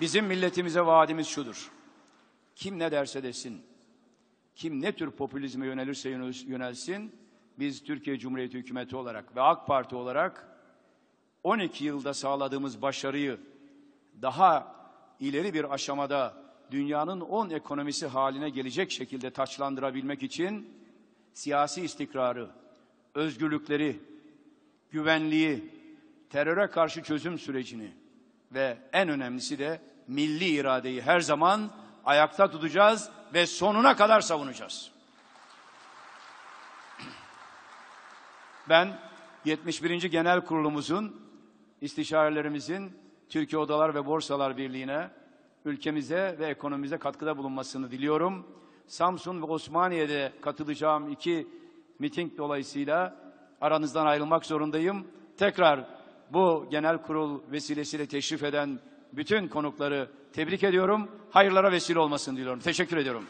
Bizim milletimize vaadimiz şudur. Kim ne derse desin, kim ne tür popülizme yönelirse yönel- yönelsin, biz Türkiye Cumhuriyeti Hükümeti olarak ve AK Parti olarak 12 yılda sağladığımız başarıyı daha ileri bir aşamada dünyanın 10 ekonomisi haline gelecek şekilde taçlandırabilmek için siyasi istikrarı, özgürlükleri, güvenliği, teröre karşı çözüm sürecini ve en önemlisi de milli iradeyi her zaman ayakta tutacağız ve sonuna kadar savunacağız. Ben 71. Genel Kurulumuzun istişarelerimizin Türkiye Odalar ve Borsalar Birliği'ne, ülkemize ve ekonomimize katkıda bulunmasını diliyorum. Samsun ve Osmaniye'de katılacağım iki miting dolayısıyla aranızdan ayrılmak zorundayım. Tekrar bu genel kurul vesilesiyle teşrif eden bütün konukları tebrik ediyorum. Hayırlara vesile olmasını diliyorum. Teşekkür ediyorum.